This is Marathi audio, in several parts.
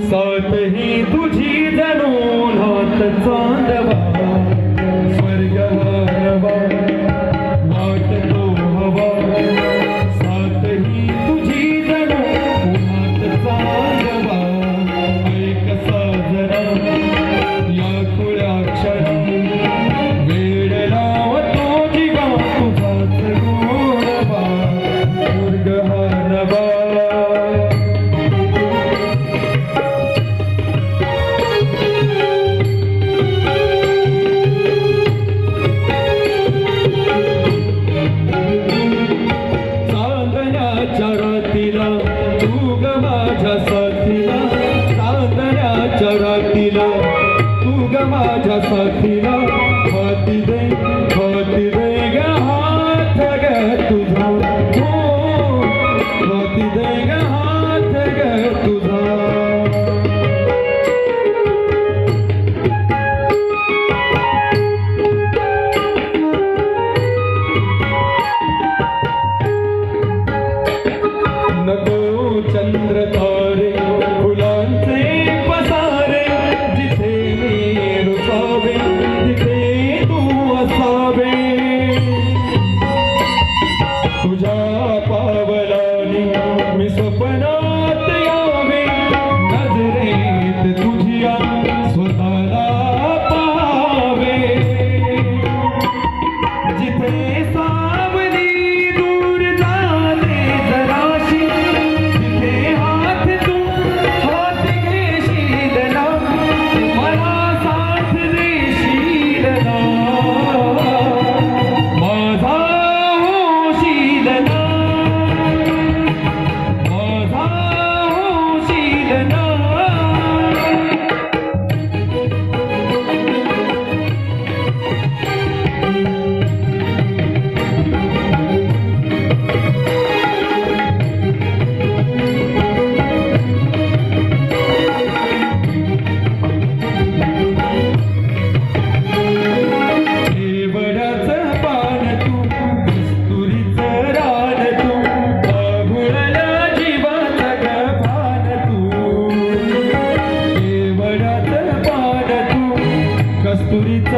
साथ ही तुझी जणू हात चांदवा माझ्या साथीला सातऱ्याच्या रातीला तू ग माझ्या साथीला Babalani, Miss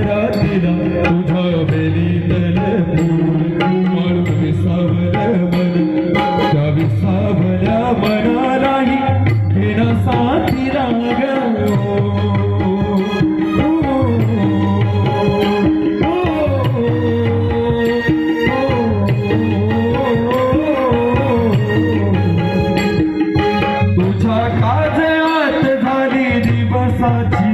रातीला तुझ्या बेलीतल म्हणून विसावलं मन त्या विसावल्या मनालाही घेणा साथी राग तुझ्या काजयात झाली दिवसाची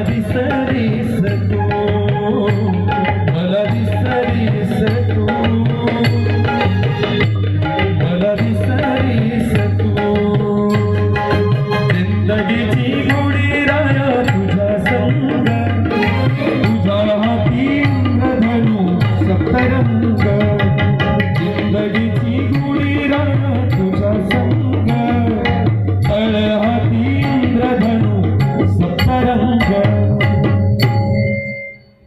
हरि सर